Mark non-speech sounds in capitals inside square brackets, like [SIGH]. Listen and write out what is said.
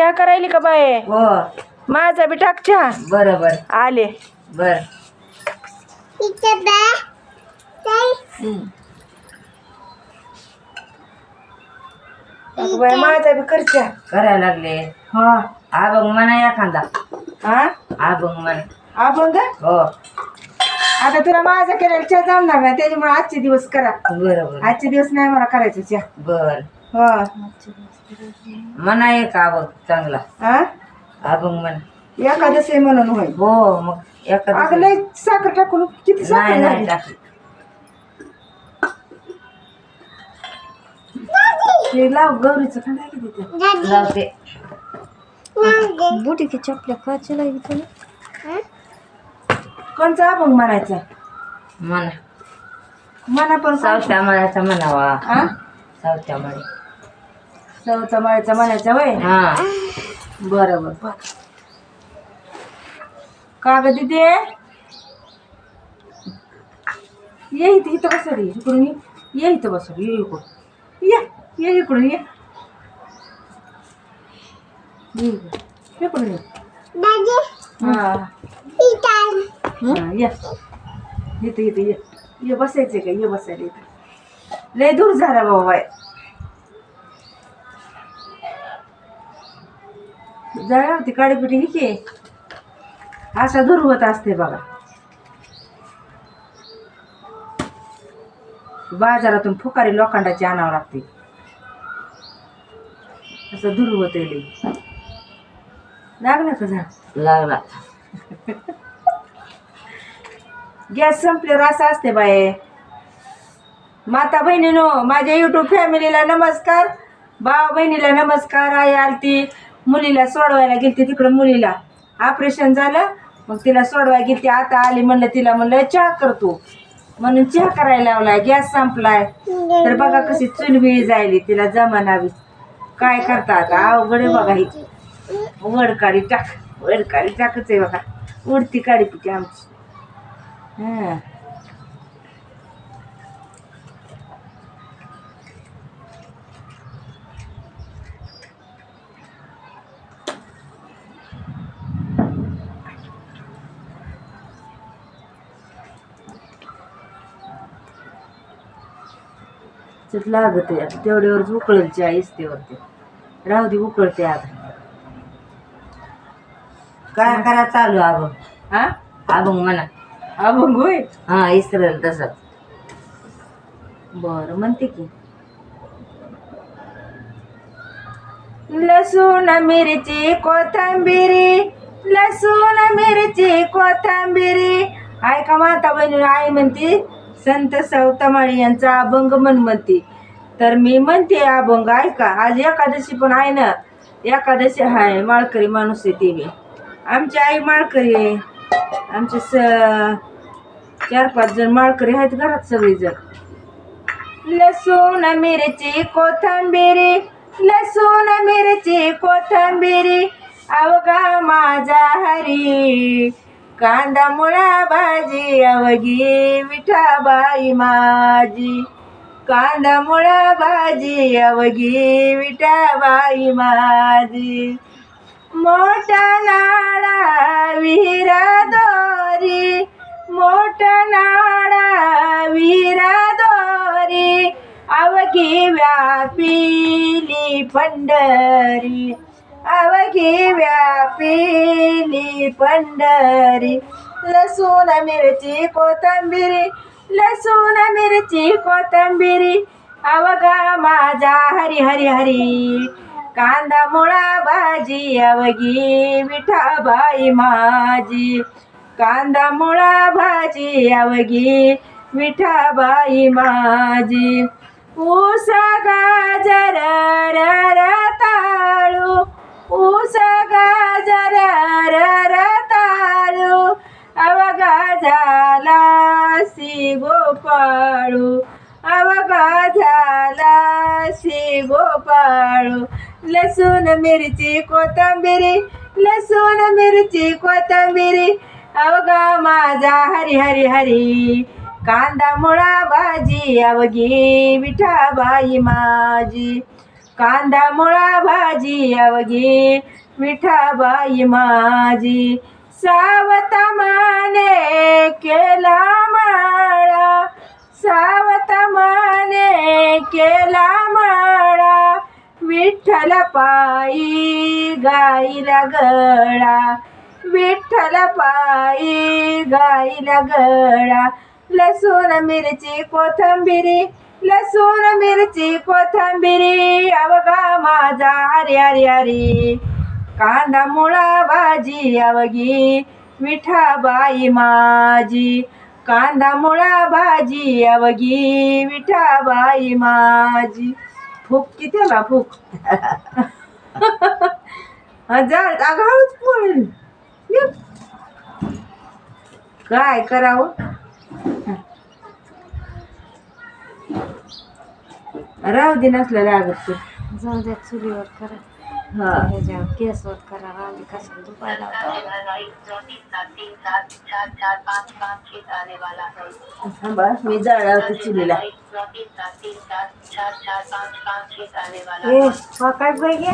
चहा करायली का बाय? हो. माझा बी टाक चहा. बरं. बरं आले बर बाय माझा बी कर चहा. करायला लागले. हा. अभंग म्हणा एखादा. हा? अभंग म्हण. का हो. आता तुला माझा केलेला चहा जमणार नाही त्याच्यामुळे आजचे दिवस करा. बरोबर. आजचे दिवस नाही मला करायचं चहा. बर. हो. म्हणा एक अभंग चांगला? हा अभंग म्हण एकादशी म्हणून होईल हो मग अगं एखादा लय साखर टाकून किती साखर नाही नाही झाली? टाकली. ते लाव गौरीचं लावते. बुटी की चपल्या लागली कोणचा अभंग म्हणायचा? म्हणा मना पण सावत्या मनाचा म्हणावा. हा सावत्या म्हणे चौथा माळ्याचा म्हणायचा वय हा. बरोबर. बर का ग तिथे ये इथे इथं बस रे इकडून ये. ये इथं बस ये इकडून. ये ये इकडून ये. ये इकडून. ये. हा. हा, ये. इथं इथं ये. ये बसायचं का? ये बसायला इथं. लय दूर झाला बाबा जळा होती काळीपिटी ही की असा दूर होत असते बघा. बाजारातून फुकारी लोखंडाची आणावं लागते. असं दूर होत लागलं का झाड? लागला. गॅस संपल्यावर असं असते बाय माता बहिणीनो माझ्या युट्यूब फॅमिलीला नमस्कार. भाव बहिणीला नमस्कार आई आलती. मुलीला सोडवायला गेलती तिकडं मुलीला. ऑपरेशन झालं मग तिला सोडवायला गेलती. आता आली म्हणलं तिला म्हणलं चहा करतो म्हणून चहा करायला लावलाय गॅस संपलाय. तर बघा कशी चुलबी जायली तिला जमानावी काय करता आता? अवघड आहे बघा ही. वड काढी टाक वड काढी टाकच आहे बघा. उडती काढी पिके आमची. हां. त्याच्यात लागत आहे आता तेवढ्यावरच उकळेल चहा इस्तेवरती राहू दे उकळते आता. काय करा चालू अभंग? हा? अभंग म्हणा. अभंग होय? हा इसरेल तसंच. बरं म्हणते की. लसूण मिरची कोथंबिरी. लसूण मिरची कोथंबिरी. ऐका माता बहिणी आई म्हणते संत सवतमाळी यांचा अभंग म्हण म्हणते. तर मी म्हणते अभंग ऐका. आज एकादशी पण आहे ना. एकादशी आहे माळकरी माणूस आहे ते मी आमची आई माळकरी आहे. आमचे स चार पाच जण माळकरी आहेत घरात सगळीजण. लसूण मिरची कोथंबिरी. लसूण मिरची कोथंबिरी. अवघा माझा हरी. कांदा मुळा भाजी अवघी विठाबाई माझी. कांदा मुळा भाजी अवघी विठाबाई माझी. मोठा नाळा विहिरा दोरी. मोठा नाळा विहिरा दोरी. अवघी व्यापिली पंढरी अवघी व्यापिली पंढरी. लसूण मिरची कोथंबिरी लसूण मिरची कोथंबिरी. अवघा माझा हरी हरी. हरी कांदा मुळा भाजी अवघी विठाबाई माझी. कांदा मुळा भाजी अवघी विठाबाई माझी. ऊस गाजर रताळू ऊस गाजर रताळू अवघा झाला सी गोपाळू अवघा झाला सी गोपाळू लसूण मिरची कोथंबिरी लसूण मिरची कोथंबिरी. अवघा माझा हरी हरी हरी. कांदा मुळा भाजी अवघी विठाबाई माझी. कांदा मुळा भाजी अवघी विठाबाई माझी. सावतामाने केला माळा सावतामाने केला माळा. विठ्ठल पायी गाईला गळा विठ्ठल पायी गाईला गळा. लसूण मिरची कोथंबिरी लसूण मिरची कोथंबिरी अवघा माझा हरी हरी हरी कांदा मुळा भाजी अवघी विठाबाई माझी. कांदा मुळा भाजी अवघी विठाबाई माझी. फूक किती ना फूक? [LAUGHS] हजार आघाळूच पडेल काय करावं? राहू दे नसलं लागत ते. जाऊ द्या चुलीवर करा. हा. ह्याच्यावर गॅसवर करा राहिली कशाला दुपायला थांबा मी चुलीला. काय पाहिजे